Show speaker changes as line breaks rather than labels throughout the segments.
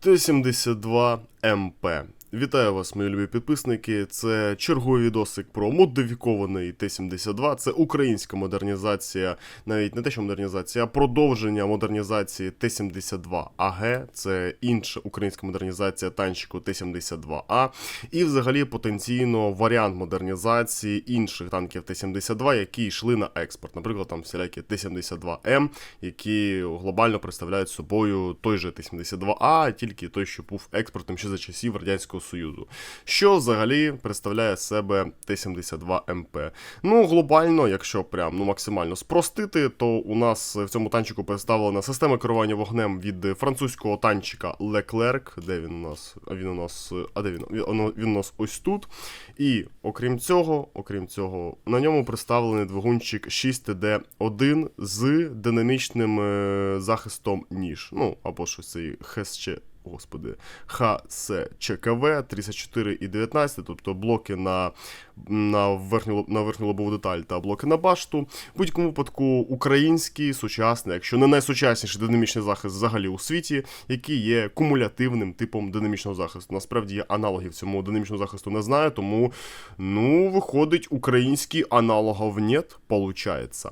Т-72 МП. Вітаю вас, мої любі підписники. Це черговий відосик про модифікований Т-72. Це українська модернізація, навіть не те, що модернізація, а продовження модернізації Т-72 АГ. Це інша українська модернізація танчику Т-72А. І взагалі потенційно варіант модернізації інших танків Т-72, які йшли на експорт. Наприклад, там всілякі Т-72М, які глобально представляють собою той же Т-72А, тільки той, що був експортом ще за часів Радянського Союзу. Що взагалі представляє себе Т-72МП? Ну, глобально, якщо прям ну, максимально спростити, то у нас в цьому танчику представлена система керування вогнем від французького танчика Leclerc, де він у нас, він у нас, а де він? Він, він, у нас ось тут. І окрім цього, окрім цього, на ньому представлений двигунчик 6TD1 з динамічним е, захистом ніж. Ну, або щось цей ХСЧ господи, ХСЧКВ 34 і 19, тобто блоки на, на, верхню, на верхню лобову деталь та блоки на башту. В будь-якому випадку український, сучасний, якщо не найсучасніший динамічний захист взагалі у світі, який є кумулятивним типом динамічного захисту. Насправді я аналогів цьому динамічному захисту не знаю, тому ну, виходить, український аналогов нет, получається.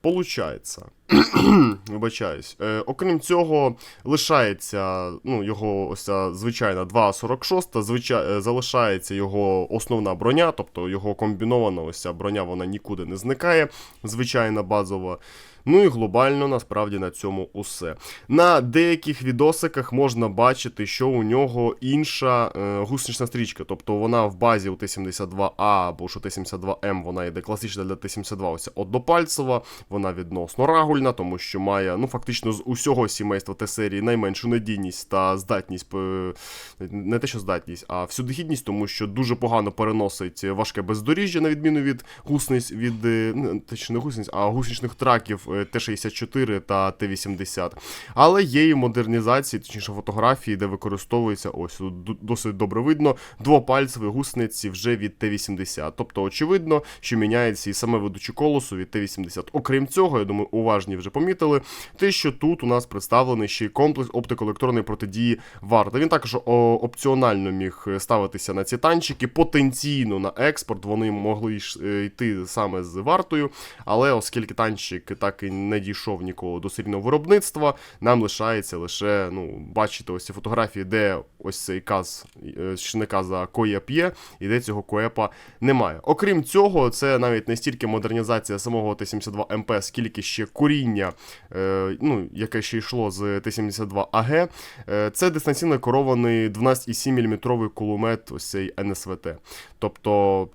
Получається. Вибачаюсь. Е, окрім цього, лишається ну, його ось ця звичайна 2.46, звичай, е, залишається його основна броня, тобто його комбінована ось ця броня вона нікуди не зникає, звичайна базова. Ну і глобально насправді на цьому усе. На деяких відосиках можна бачити, що у нього інша е, гусенична стрічка, тобто вона в базі у Т-72А або що Т-72М, вона йде класична для Т-72, ось однопальцева, вона відносно рагульна, тому що має ну фактично з усього сімейства Т-серії найменшу надійність та здатність, е, не те, що здатність, а всюдихідність, тому що дуже погано переносить важке бездоріжжя, на відміну від гусениць, від точніше, не гусениць, а гусеничних траків е, Т-64 та Т-80. Але є і модернізації, точніше фотографії, де використовується ось досить добре видно двопальцеві гусениці вже від Т-80. Тобто, очевидно, що міняється і саме ведуче колесо від Т-80. Окрім цього, я думаю, уважні вже помітили, те, що тут у нас представлений ще й комплекс оптико-електронної протидії варта. Він також опціонально міг ставитися на ці танчики. Потенційно на експорт вони могли е, йти саме з вартою, але оскільки танчик так і не дійшов ніколи до серійного виробництва, нам лишається лише ну, бачити ось ці фотографії, де ось цей каз, е, ще не коєп є, і де цього коепа немає. Окрім цього, це навіть не стільки модернізація самого Т-72МП, скільки ще коріння, е, ну, яке ще йшло з Т-72АГ. Е, це дистанційно керований 12,7 мм кулемет, ось цей НСВТ. Тобто.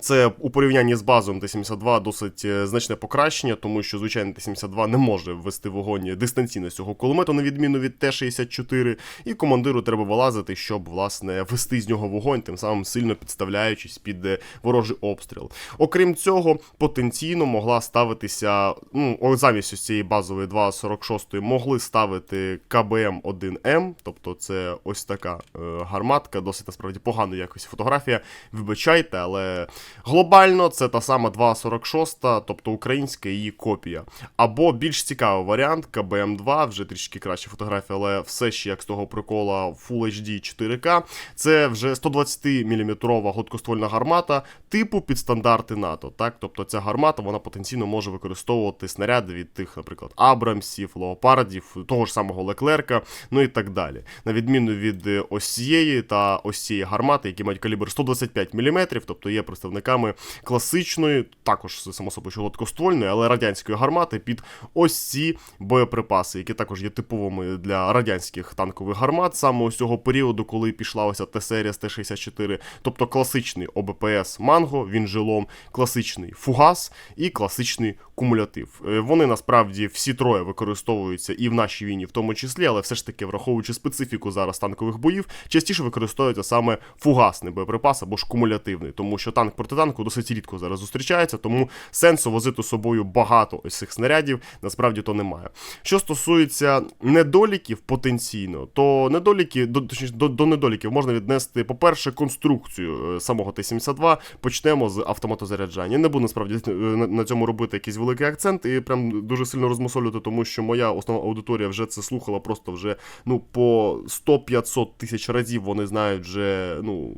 Це у порівнянні з базовим Т-72 досить е, значне покращення, тому що звичайно Т-72 не може ввести вогонь дистанційно з цього кулемету, на відміну від Т-64, і командиру треба вилазити, щоб власне вести з нього вогонь, тим самим сильно підставляючись під е, ворожий обстріл. Окрім цього, потенційно могла ставитися, ну замість ось цієї базової 2.46 могли ставити КБМ-1М, тобто це ось така е, гарматка, досить насправді поганої якості фотографія. Вибачайте, але. Глобально це та сама 2.46, тобто українська її копія. Або більш цікавий варіант КБМ2, вже трішки краща фотографія, але все ще як з того прикола Full HD 4K. Це вже 120-мм гладкоствольна гармата типу під стандарти НАТО. Так? Тобто ця гармата вона потенційно може використовувати снаряди від тих, наприклад, Абрамсів, Леопардів, того ж самого Леклерка, ну і так далі. На відміну від е, ось цієї та ось цієї гармати, які мають калібр 125 мм, тобто є представниками класичної, також само собою гладкоствольної, але радянської гармати під ось ці боєприпаси, які також є типовими для радянських танкових гармат, саме ось цього періоду, коли пішла ось Т-серія з Т-64, тобто класичний ОБПС Манго, він жилом, класичний фугас і класичний кумулятив. Е, Вони насправді всі троє використовуються і в нашій війні, в тому числі, але все ж таки, враховуючи специфіку зараз танкових боїв, частіше використовується саме фугасний боєприпас або ж кумулятивний, тому що танк протитанку досить рідко зараз зустрічається, тому сенсу возити з собою багато ось цих снарядів насправді то немає. Що стосується недоліків потенційно, то недоліки, до, точніше, до, до недоліків можна віднести, по-перше, конструкцію е, самого Т-72. Почнемо з автоматозаряджання. Не буду насправді е, на цьому робити якийсь великий акцент і прям дуже сильно розмусолювати, тому що моя основна аудиторія вже це слухала просто вже ну по 100-500 тисяч разів. Вони знають вже ну.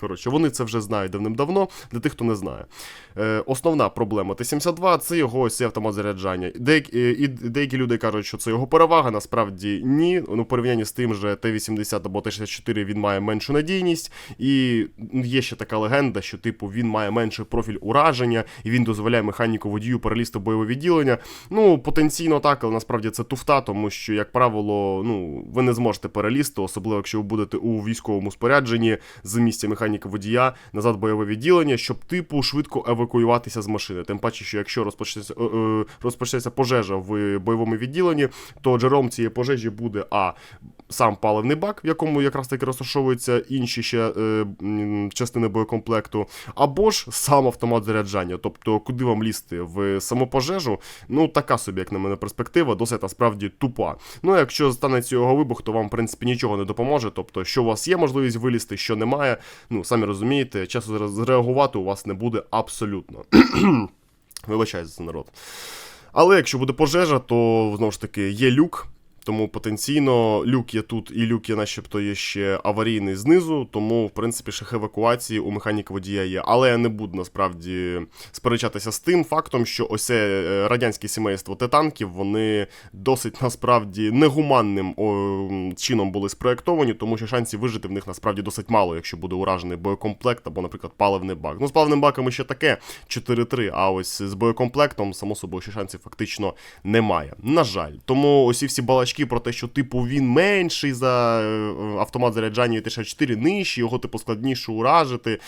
Коротше, вони це вже знають давним-давно, для тих, хто не знає. Е, Основна проблема Т-72 це його ось автомат заряджання. Деякі, е, і деякі люди кажуть, що це його перевага, насправді ні. Ну, в порівнянні з тим же Т-80 або Т-64 він має меншу надійність. І є ще така легенда, що типу він має менший профіль ураження, і він дозволяє механіку водію перелізти в бойове відділення. Ну, потенційно так, але насправді це туфта, тому що, як правило, ну, ви не зможете перелізти, особливо якщо ви будете у військовому спорядженні з місця механіки водія назад бойове відділення, щоб типу швидко евакуюватися з машини. Тим паче, що якщо розпочнеться, е, е, розпочнеться пожежа в бойовому відділенні, то джерелом цієї пожежі буде а сам паливний бак, в якому якраз таки розташовуються інші ще е, частини боєкомплекту, або ж сам автомат заряджання. Тобто, куди вам лізти в саму пожежу, ну така собі, як на мене, перспектива, досить насправді тупа. Ну, якщо станеться його вибух, то вам, в принципі, нічого не допоможе. Тобто, що у вас є можливість вилізти, що немає. Ну, самі розумієте, часу зреагувати у вас не буде абсолютно. Вибачайте за народ. Але якщо буде пожежа, то знову ж таки є люк. Тому потенційно люк є тут, і люк є, начебто, є ще аварійний знизу. Тому, в принципі, шах евакуації у механіка водія є. Але я не буду насправді сперечатися з тим фактом, що ось е, радянське сімейство Т-танків, вони досить насправді негуманним чином були спроєктовані, тому що шансів вижити в них насправді досить мало, якщо буде уражений боєкомплект або, наприклад, паливний бак. Ну, з паливним баками ще таке 4-3, а ось з боєкомплектом, само собою, ще шансів фактично немає. На жаль, тому ось всі балачки про те, що типу він менший за е, автомат заряджання ТШ-4 нижчий, його типу складніше уражити.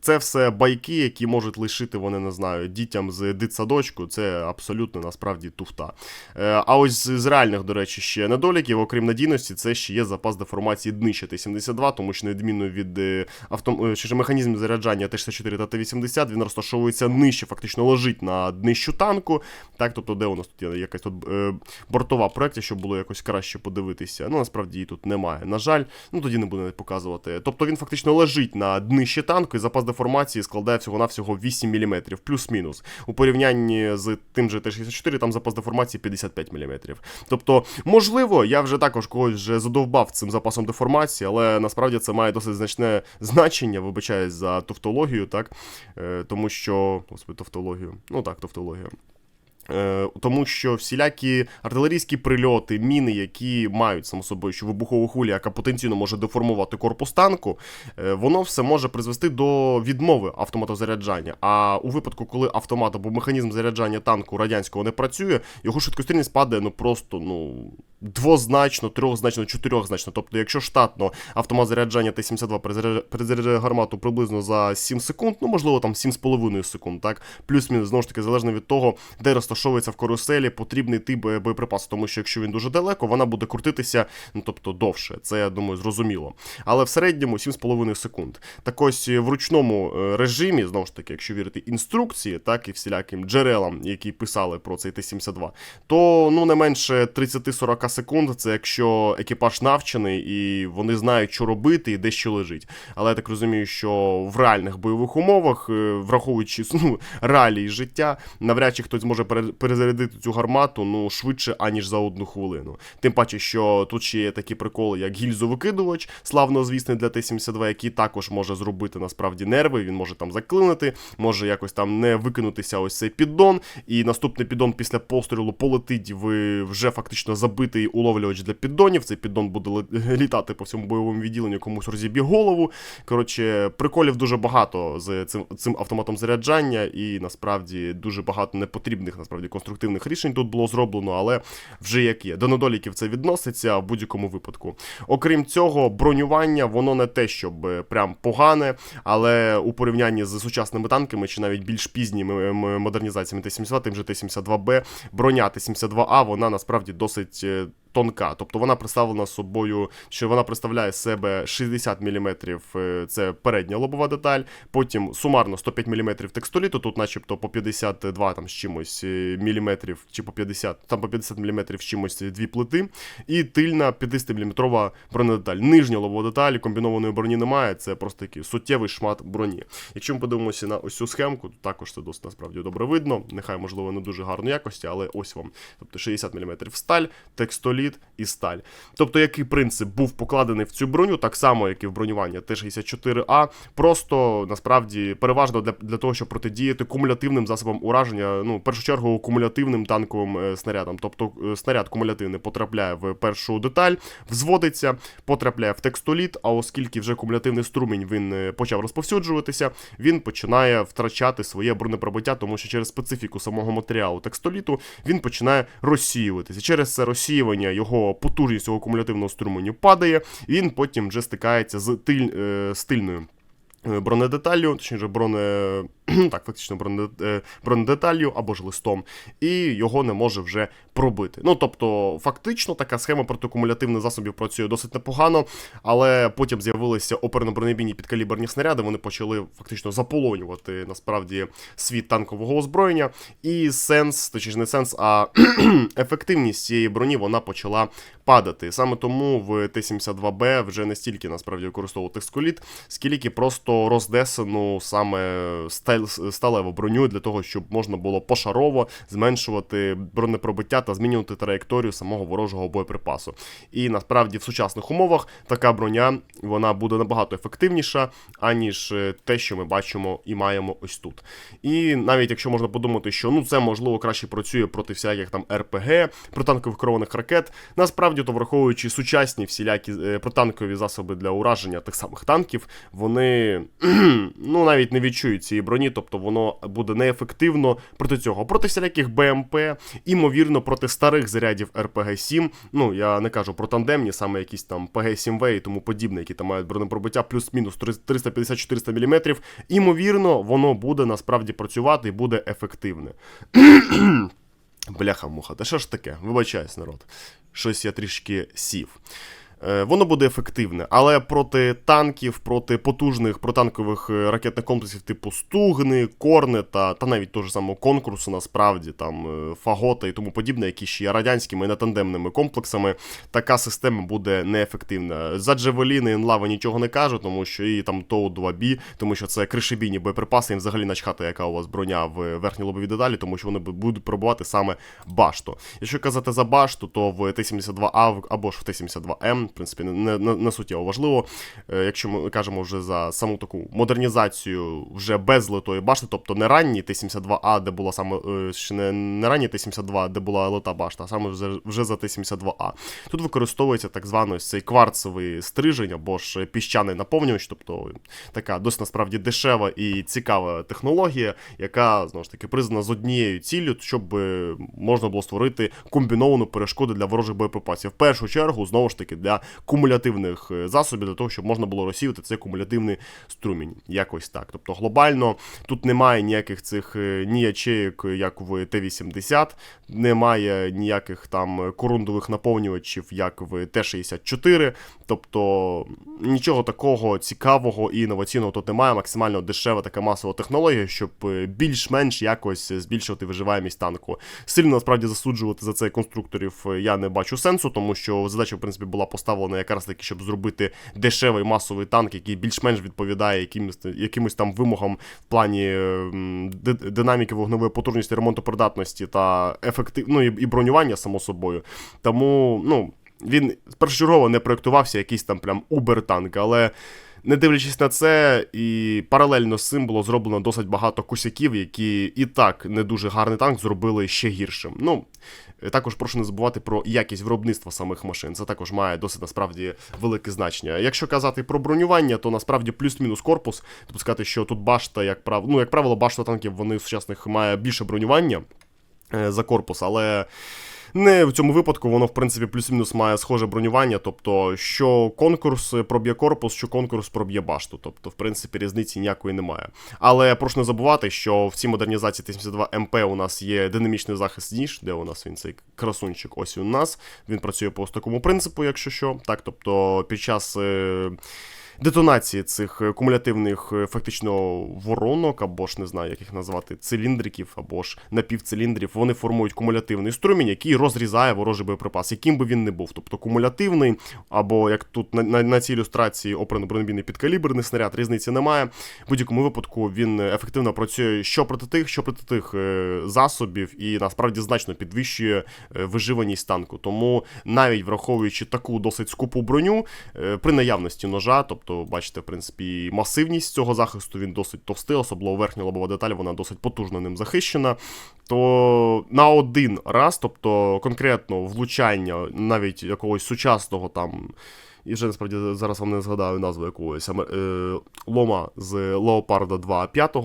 Це все байки, які можуть лишити, вони не знаю, дітям з дитсадочку. Це абсолютно насправді туфта. Е, А ось з реальних, до речі, ще недоліків, окрім надійності, це ще є запас деформації днища Т-72, тому що на відміну від е, авто... е, чи ж механізмів заряджання Т-64 та Т-80, він розташовується нижче, фактично лежить на днищу танку. Так, тобто, де у нас тут є якась тут бортова проекція, щоб було якось краще подивитися. Ну, насправді її тут немає. На жаль, ну тоді не навіть показувати. Тобто він фактично лежить на днищі танку і запас деформації складає всього-навсього 8 мм, плюс-мінус. У порівнянні з тим же Т-64, там запас деформації 55 мм. Тобто, можливо, я вже також когось вже задовбав цим запасом деформації, але насправді це має досить значне значення, вибачаюсь за тавтологію, так? Е, тому що. Господи, тавтологію. Ну так, тавтологію. Е, Тому що всілякі артилерійські прильоти, міни, які мають само собою що вибухову хвилю, яка потенційно може деформувати корпус танку, е, воно все може призвести до відмови автомату заряджання. А у випадку, коли автомат або механізм заряджання танку радянського не працює, його швидкострільність падає ну просто ну двозначно, трьохзначно, чотирьохзначно. Тобто, якщо штатно автомат заряджання Т-72 перезаряджає- перезаряджає гармату приблизно за 7 секунд, ну можливо там 7,5 секунд, так плюс-мінус знову ж таки залежно від того, де розташовується в каруселі потрібний тип боєприпасу, тому що якщо він дуже далеко, вона буде крутитися, ну тобто довше. Це я думаю зрозуміло. Але в середньому 7,5 секунд. Так ось е, в ручному е, режимі, знову ж таки, якщо вірити інструкції, так і всіляким джерелам, які писали про цей Т-72, то ну не менше 30-40 секунд, це якщо екіпаж навчений і вони знають, що робити і де що лежить. Але я так розумію, що в реальних бойових умовах, е, враховуючи ну, реалії життя, навряд чи хтось зможе пере- перезарядити цю гармату ну швидше аніж за одну хвилину. Тим паче, що тут ще є такі приколи, як гільзовикидувач, славно звісний для Т-72, який також може зробити насправді нерви. Він може там заклинити, може якось там не викинутися ось цей піддон, і наступний піддон після пострілу полетить в вже фактично забитий уловлювач для піддонів. Цей піддон буде літати по всьому бойовому відділенню, комусь розіб'є голову. Коротше, приколів дуже багато з цим, цим автоматом заряджання, і насправді дуже багато непотрібних насправді конструктивних рішень тут було зроблено, але вже як є. До недоліків це відноситься в будь-якому випадку. Окрім цього, бронювання воно не те, щоб е, прям погане, але у порівнянні з сучасними танками чи навіть більш пізніми модернізаціями Т-72, тим же Т-72Б, броня Т-72А, вона насправді досить. Е, тонка. Тобто вона представлена собою, що вона представляє себе 60 мм це передня лобова деталь, потім сумарно 105 мм текстоліту, тут начебто по 52 там з чимось е, міліметрів, чи по 50, там по 50 мм з чимось дві плити, і тильна 50 мм бронедеталь. Нижня лобова деталь, комбінованої броні немає, це просто такий суттєвий шмат броні. Якщо ми подивимося на ось цю схемку, то також це досить насправді добре видно. Нехай, можливо, не дуже гарної якості, але ось вам. Тобто 60 мм сталь, текстоліт і сталь. Тобто, який принцип був покладений в цю броню, так само, як і в бронювання Т-64А, просто насправді переважно для для того, щоб протидіяти кумулятивним засобам ураження, ну, в першу чергу, кумулятивним танковим е, снарядам. Тобто е, снаряд кумулятивний потрапляє в першу деталь, взводиться, потрапляє в текстоліт, а оскільки вже кумулятивний струмінь він е, почав розповсюджуватися, він починає втрачати своє бронепробиття, тому що через специфіку самого матеріалу текстоліту він починає розсіюватися. Через це розсіювання його потужність цього кумулятивного струменю падає, він потім вже стикається з тиль, е, з тильною е, бронедеталлю, точніше, броне. Так, фактично бронедеталлю або ж листом, і його не може вже пробити. Ну тобто, фактично, така схема протикумулятивних засобів працює досить непогано, але потім з'явилися оперно-бронебійні підкаліберні снаряди. Вони почали фактично заполонювати насправді світ танкового озброєння. І сенс, точніше не сенс, а ефективність цієї броні вона почала падати. Саме тому в Т-72Б вже не стільки насправді використовував тексколіт, скільки просто роздесану саме сталь- сталеву броню для того, щоб можна було пошарово зменшувати бронепробиття та змінювати траєкторію самого ворожого боєприпасу. І насправді в сучасних умовах така броня вона буде набагато ефективніша, аніж е, те, що ми бачимо і маємо ось тут. І навіть якщо можна подумати, що ну це можливо краще працює проти всяких там РПГ, протанкових керованих ракет, насправді то враховуючи сучасні всілякі е, протанкові засоби для ураження тих самих танків, вони ну навіть не відчують цієї броні, тобто воно буде неефективно проти цього. Проти всіляких БМП, імовірно, проти старих зарядів РПГ-7. Ну я не кажу про тандемні, саме якісь там ПГ-7В і тому подібне, які там мають бронепробиття плюс-мінус 350-400 мм. Імовірно, воно буде насправді працювати і буде ефективне. Бляха-муха, та що ж таке? Вибачаюсь, народ. Щось я трішки сів. Е, Воно буде ефективне, але проти танків, проти потужних протанкових е, ракетних комплексів типу Стугни, Корнета та навіть того ж самого конкурсу, насправді там е, Фагота і тому подібне, які ще є радянськими нетандемними комплексами, така система буде неефективна. За Джевеліни і Енлави нічого не кажу, тому що і там ТОУ 2B, тому що це кришебійні боєприпаси, їм взагалі начхати, яка у вас броня в верхній лобовій деталі, тому що вони будуть пробувати саме башту. Якщо казати за башту, то в Т-72А або ж в Т-72М в принципі, не, не, не суттєво важливо. Е, Якщо ми кажемо вже за саму таку модернізацію вже без литої башти, тобто не ранній Т-72А, де була саме е, ще не, не ранній Т-72, де була лита башта, а саме вже, вже за Т-72А. Тут використовується так званий цей кварцевий стрижень або ж піщаний наповнювач, тобто така досить насправді дешева і цікава технологія, яка знову ж таки признана з однією ціллю, щоб е, можна було створити комбіновану перешкоду для ворожих боєприпасів. В першу чергу, знову ж таки, для кумулятивних е, засобів для того, щоб можна було розсіяти цей кумулятивний струмінь. Якось так. Тобто глобально тут немає ніяких цих е, ні ячеїк, як в Т-80, немає ніяких там корундових наповнювачів, як в Т-64. Тобто нічого такого цікавого і інноваційного тут немає. Максимально дешева така масова технологія, щоб е, більш-менш якось збільшувати виживаємість танку. Сильно насправді засуджувати за це конструкторів я не бачу сенсу, тому що задача, в принципі, була поставлена якраз таки, щоб зробити дешевий масовий танк, який більш-менш відповідає якимось, якимось там вимогам в плані динаміки вогневої потужності, ремонтопридатності та ефектив... ну, і, бронювання, само собою. Тому, ну, він першочергово не проєктувався якийсь там прям убер-танк, але. Не дивлячись на це, і паралельно з цим було зроблено досить багато косяків, які і так не дуже гарний танк зробили ще гіршим. Ну, е, також прошу не забувати про якість виробництва самих машин. Це також має досить насправді велике значення. Якщо казати про бронювання, то насправді плюс-мінус корпус, тобто сказати, що тут башта, як прав... ну, як правило, башта танків вони сучасних має більше бронювання е, за корпус, але. Не в цьому випадку воно, в принципі, плюс-мінус має схоже бронювання, тобто, що конкурс проб'є корпус, що конкурс проб'є башту. Тобто, в принципі, різниці ніякої немає. Але прошу не забувати, що в цій модернізації Т-72 МП у нас є динамічний захист ніж, де у нас він цей красунчик, ось у нас. Він працює по такому принципу, якщо що. Так, тобто, під час. Детонації цих е, кумулятивних е, фактично воронок, або ж не знаю, як їх назвати, циліндриків, або ж напівциліндрів, вони формують кумулятивний струмінь, який розрізає ворожий боєприпас, яким би він не був. Тобто кумулятивний, або як тут на на, на цій ілюстрації опрано бронебійний підкаліберний снаряд, різниці немає. В будь-якому випадку він ефективно працює що проти тих, що проти тих е, засобів, і насправді значно підвищує виживаність танку. Тому навіть враховуючи таку досить скупу броню при наявності ножа, тобто. Тобто, бачите, в принципі, масивність цього захисту він досить товстий, особливо верхня лобова деталь, вона досить потужно ним захищена. То на один раз, тобто конкретно влучання навіть якогось сучасного там і вже насправді зараз вам не згадаю назву якогось е, лома з Леопарда 2 5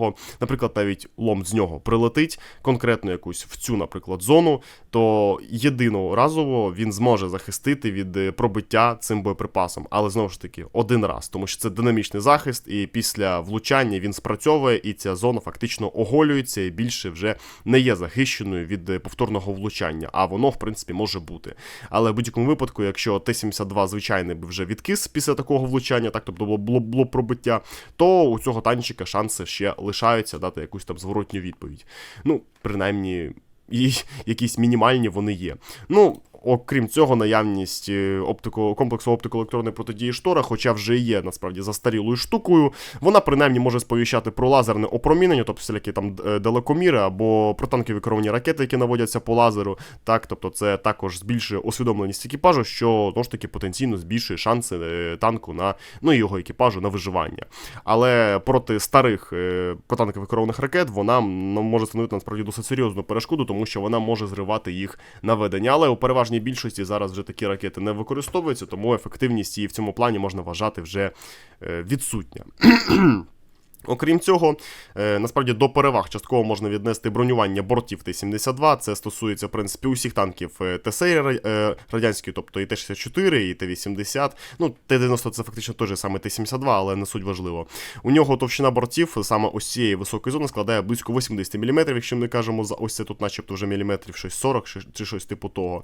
наприклад, навіть лом з нього прилетить конкретно якусь в цю, наприклад, зону, то єдиноразово він зможе захистити від е, пробиття цим боєприпасом, але знову ж таки один раз, тому що це динамічний захист, і після влучання він спрацьовує, і ця зона фактично оголюється і більше вже не є захищеною від е, повторного влучання. А воно, в принципі, може бути. Але в будь-якому випадку, якщо Т-72 звичайний вже відкис після такого влучання, так тобто було, було, було пробиття, то у цього танчика шанси ще лишаються дати якусь там зворотню відповідь. Ну, принаймні. І якісь мінімальні вони є. Ну, Окрім цього, наявність е, оптико, комплексу оптико-електронної протидії штора, хоча вже є насправді застарілою штукою, вона принаймні може сповіщати про лазерне опромінення, тобто всілякі там е, далекоміри або про танкові керовані ракети, які наводяться по лазеру. Так, тобто це також збільшує усвідомленість екіпажу, що знову ж таки потенційно збільшує шанси е, танку на ну його екіпажу на виживання. Але проти старих протанкових керованих ракет вона може становити насправді досить серйозну перешкоду, тому що вона може зривати їх наведення. Але у переважній переважній більшості зараз вже такі ракети не використовуються, тому ефективність її в цьому плані можна вважати вже е, відсутня. Окрім цього, е, насправді до переваг частково можна віднести бронювання бортів Т-72. Це стосується, в принципі, усіх танків е, ТСР е, радянської, тобто і Т-64, і Т-80. Ну, Т-90 це фактично же саме Т-72, але не суть важливо. У нього товщина бортів саме ось цієї високої зони складає близько 80 мм, якщо ми кажемо за ось це тут, начебто, вже міліметрів щось 40 чи щось типу того.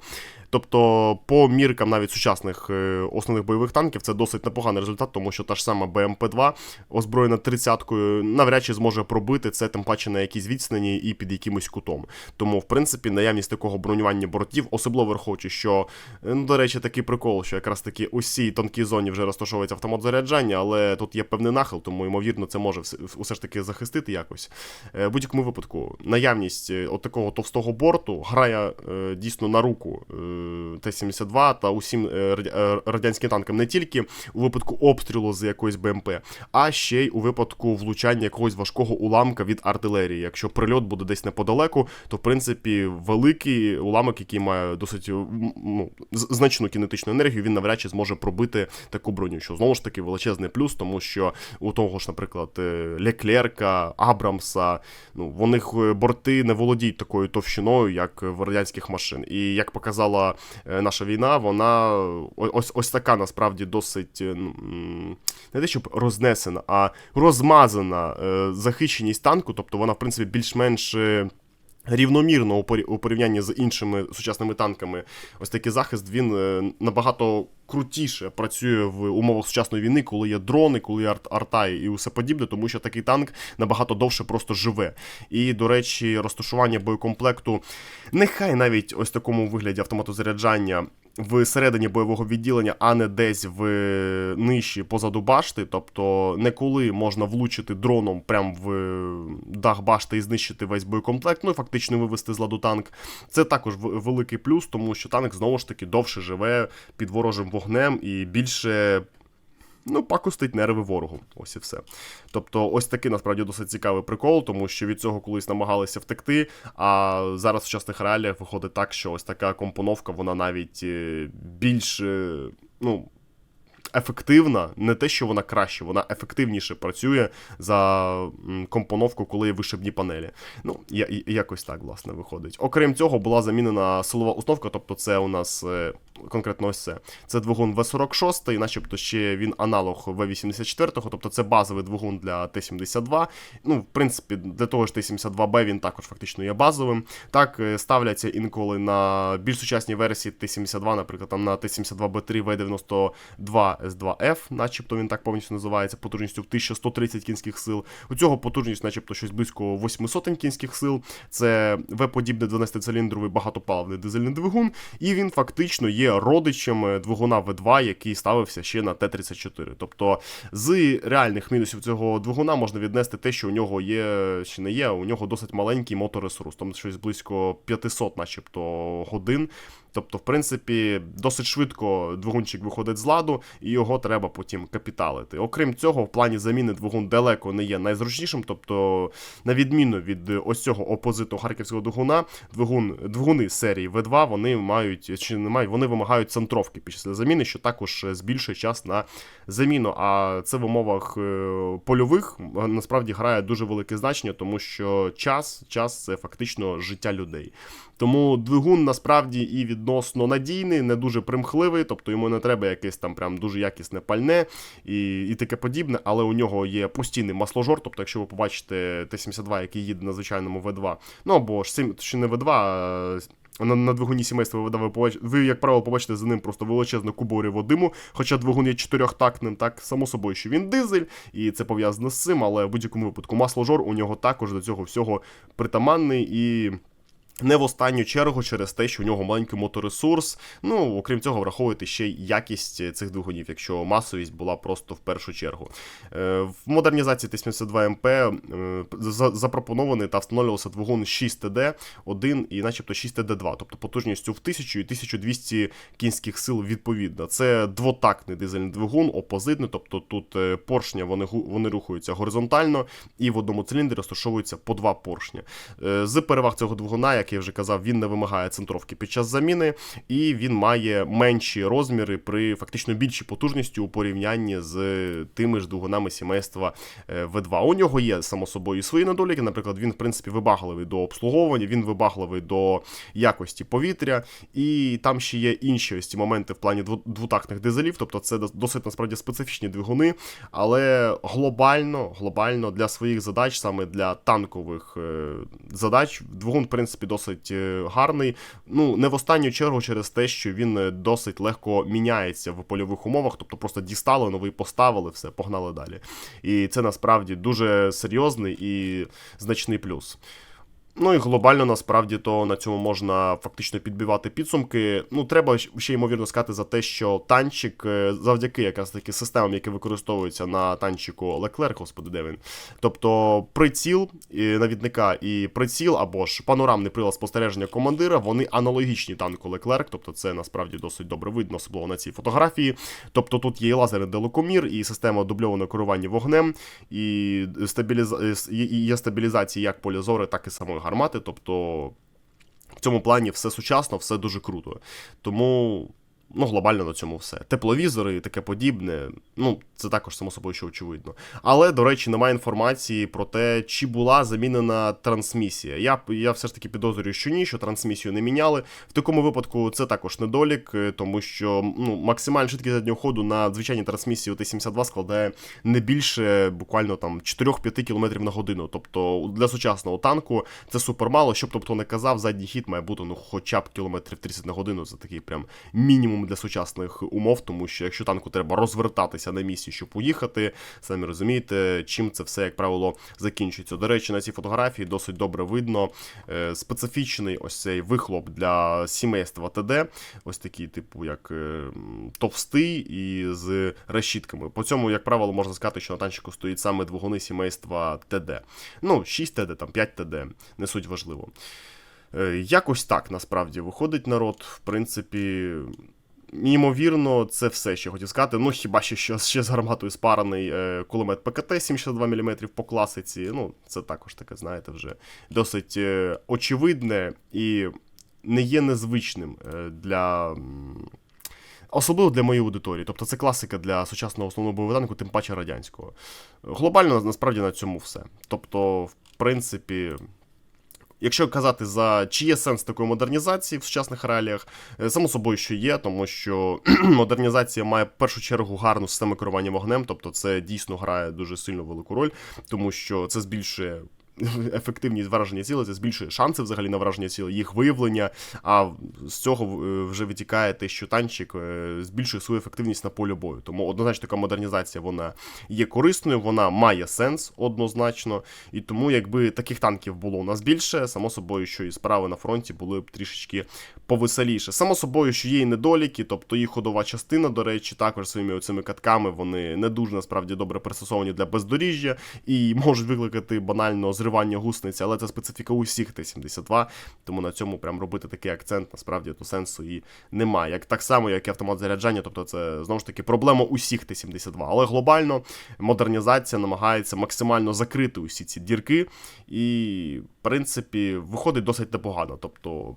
Тобто, по міркам навіть сучасних основних бойових танків це досить непоганий результат, тому що та ж сама БМП-2 озброєна 30 навряд чи зможе пробити це, тим паче на якійсь відстані і під якимось кутом. Тому, в принципі, наявність такого бронювання бортів, особливо враховуючи, що, ну, до речі, такий прикол, що якраз таки усій тонкій зоні вже розташовується автомат заряджання, але тут є певний нахил, тому, ймовірно, це може все ж таки захистити якось. Е, в будь-якому випадку, наявність е, от такого товстого борту грає е, дійсно на руку Т-72 та усім радянським танкам не тільки у випадку обстрілу з якоїсь БМП, а ще й у випадку влучання якогось важкого уламка від артилерії. Якщо прильот буде десь неподалеку, то в принципі великий уламок, який має досить ну, значну кінетичну енергію, він навряд чи зможе пробити таку броню. Що знову ж таки величезний плюс, тому що у того ж, наприклад, е, Леклерка, Абрамса, ну в них е, борти не володіють такою товщиною, як в радянських машин. І як показала е, наша війна, вона ось ось така насправді досить не те, щоб рознесена, а розмазана вказана е, захищеність танку, тобто вона, в принципі, більш-менш. Е, рівномірно у порівнянні з іншими сучасними танками, ось такий захист він е, набагато крутіше працює в умовах сучасної війни, коли є дрони, коли є арт арта і усе подібне, тому що такий танк набагато довше просто живе. І, до речі, розташування боєкомплекту, нехай навіть ось такому вигляді автоматозаряджання в середині бойового відділення, а не десь в нижчі позаду башти. Тобто не коли можна влучити дроном прямо в дах башти і знищити весь боєкомплект, ну і фактично вивести з ладу танк. Це також великий плюс, тому що танк знову ж таки довше живе під ворожим вогнем і більше ну, пакостить нерви ворогу. Ось і все. Тобто, ось такий насправді досить цікавий прикол, тому що від цього колись намагалися втекти. А зараз в сучасних реаліях виходить так, що ось така компоновка, вона навіть е, більш, ну. ефективна, не те, що вона краще, вона ефективніше працює за компоновку, коли є вишибні панелі. Ну, я, якось так, власне, виходить. Окрім цього, була замінена силова установка, тобто це у нас е, конкретно ось це. Це двигун В46, начебто ще він аналог В84, тобто це базовий двигун для Т-72. Ну, в принципі, для того ж Т-72Б він також фактично є базовим. Так, е, ставляться інколи на більш сучасній версії Т-72, наприклад, там на Т-72Б3 В92 С2Ф, начебто він так повністю називається, потужністю в 1130 кінських сил. У цього потужність, начебто, щось близько 800 кінських сил. Це В-подібний 12-циліндровий багатопаливний дизельний двигун, і він фактично є родичем двигуна В2, який ставився ще на Т-34. Тобто з реальних мінусів цього двигуна можна віднести те, що у нього є, чи не є, у нього досить маленький моторесурс, там щось близько 500, начебто, годин. Тобто, в принципі, досить швидко двигунчик виходить з ладу, і його треба потім капіталити. Окрім цього, в плані заміни двигун далеко не є найзручнішим. Тобто, на відміну від ось цього опозиту харківського двигуна, двигун, двигуни серії В2 вони мають чи не мають, вони вимагають центровки після заміни, що також збільшує час на заміну. А це в умовах е, польових насправді грає дуже велике значення, тому що час, час це фактично життя людей. Тому двигун насправді і відносно надійний, не дуже примхливий, тобто йому не треба якесь там прям дуже якісне пальне і і таке подібне, але у нього є постійний масложор. Тобто, якщо ви побачите Т-72, який їде на звичайному В2, ну або ж чи не В2, а на, на двигуні сімейства ви, ви, як правило, побачите за ним просто величезну куборіву диму, хоча двигун є чотирьохтактним, так само собою, що він дизель, і це пов'язано з цим, але в будь-якому випадку масложор у нього також до цього всього притаманний і. Не в останню чергу через те, що у нього маленький моторесурс. Ну, окрім цього, враховуйте ще й якість цих двигунів, якщо масовість була просто в першу чергу. Е, в модернізації Т-72МП е, запропонований та встановлювався двигун 6 td 1 і начебто 6 td 2 тобто потужністю в 1000 і 1200 кінських сил відповідно. Це двотактний дизельний двигун, опозитний, тобто тут е, поршня вони вони рухаються горизонтально, і в одному циліндрі розташовуються по два поршня. З переваг цього двигуна як я вже казав, він не вимагає центровки під час заміни, і він має менші розміри при фактично більшій потужності у порівнянні з тими ж двигунами сімейства е, В2. У нього є, само собою, свої недоліки. Наприклад, він, в принципі, вибагливий до обслуговування, він вибагливий до якості повітря, і там ще є інші ось ці моменти в плані двотактних дизелів, тобто це досить насправді специфічні двигуни, але глобально, глобально для своїх задач, саме для танкових е, задач, двигун, в принципі, досить е, гарний. Ну, не в останню чергу через те, що він е, досить легко міняється в польових умовах, тобто просто дістали, новий поставили, все, погнали далі. І це насправді дуже серйозний і значний плюс. Ну і глобально насправді то на цьому можна фактично підбивати підсумки. Ну, треба ще ймовірно сказати за те, що танчик, е, завдяки якраз таки системам, які використовуються на танчику Leclerc, господи, де він. Тобто приціл навідника і приціл або ж панорамний прилад спостереження командира, вони аналогічні танку Leclerc, тобто це насправді досить добре видно, особливо на цій фотографії. Тобто тут є і лазерний делокомір, і система дубльованого керування вогнем, і стабіліз... є стабілізація як поля зори, так і самої гармати. Тобто в цьому плані все сучасно, все дуже круто. Тому Ну, глобально на цьому все. Тепловізори і таке подібне. Ну, це також само собою, що очевидно. Але, до речі, немає інформації про те, чи була замінена трансмісія. Я я все ж таки підозрюю, що ні, що трансмісію не міняли. В такому випадку це також недолік, е, тому що ну, максимальна швидкість заднього ходу на звичайній трансмісії Т-72 складає не більше буквально там 4-5 км на годину. Тобто для сучасного танку це супермало. Щоб тобто не казав, задній хід має бути ну, хоча б кілометрів 30 на годину. Це такий прям мінімум для сучасних умов, тому що якщо танку треба розвертатися на місці, щоб поїхати, самі розумієте, чим це все, як правило, закінчується. До речі, на цій фотографії досить добре видно е, специфічний ось цей вихлоп для сімейства ТД, ось такий, типу, як е, товстий і з решітками. По цьому, як правило, можна сказати, що на танчику стоїть саме двигуни сімейства ТД. Ну, 6 ТД, там 5 ТД, не суть важливо. Е, якось так насправді виходить народ. В принципі, Ймовірно, це все, що хотів сказати. Ну, хіба що ще, ще з гарматою спарений е, кулемет ПКТ 762 мм по класиці. Ну, це також таке, знаєте, вже досить е, очевидне і не є незвичним е, для Особливо для моєї аудиторії. Тобто це класика для сучасного основного бойового тим паче радянського. Глобально насправді на цьому все. Тобто, в принципі. Якщо казати за чи є сенс такої модернізації в сучасних реаліях, е, само собою, що є, тому що модернізація має в першу чергу гарну систему керування вогнем, тобто це дійсно грає дуже сильно велику роль, тому що це збільшує. Ефективність враження цілей, це збільшує шанси взагалі на враження цілей, їх виявлення. А з цього е, вже витікає те, що танчик е, збільшує свою ефективність на полі бою. Тому однозначно така модернізація вона є корисною, вона має сенс однозначно. І тому, якби таких танків було у нас більше, само собою, що і справи на фронті були б трішечки повеселіше. Само собою, що є і недоліки, тобто їх ходова частина, до речі, також своїми оцими катками вони не дуже насправді добре пристосовані для бездоріжжя і можуть викликати банально зривання гусниці, але це специфіка усіх Т-72, тому на цьому прям робити такий акцент насправді то сенсу і немає. Як так само, як і автомат заряджання, тобто це знову ж таки проблема усіх Т-72. Але глобально модернізація намагається максимально закрити усі ці дірки, і в принципі виходить досить непогано. Тобто.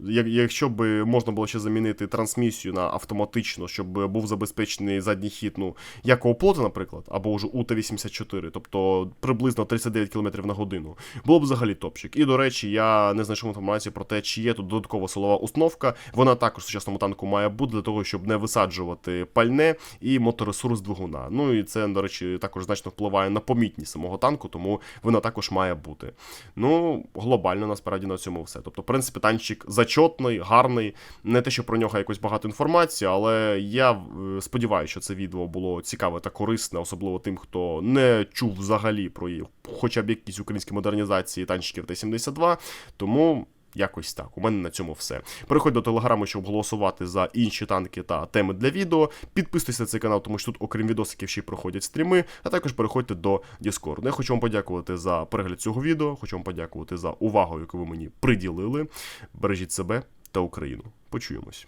Як- Якщо б можна було ще замінити трансмісію на автоматично, щоб був забезпечений задній хід, ну, як у оплота, наприклад, або вже УТ-84, тобто приблизно 39 км на годину, було б взагалі топчик. І, до речі, я не знайшов інформації про те, чи є тут додаткова силова установка. Вона також в сучасному танку має бути для того, щоб не висаджувати пальне і моторесурс двигуна. Ну і це, до речі, також значно впливає на помітність самого танку, тому вона також має бути. Ну, глобально насправді на цьому все. Тобто, в принципі, танчик зачотний, гарний. Не те, що про нього якось багато інформації, але я е, сподіваюся, що це відео було цікаве та корисне, особливо тим, хто не чув взагалі про її, хоча б якісь українські модернізації танчиків Т-72. Тому. Якось так, у мене на цьому все. Переходь до телеграму, щоб голосувати за інші танки та теми для відео. Підписуйся на цей канал, тому що тут, окрім відосиків, ще й проходять стріми, а також переходьте до Discord. Я хочу вам подякувати за перегляд цього відео, хочу вам подякувати за увагу, яку ви мені приділили. Бережіть себе та Україну. Почуємось.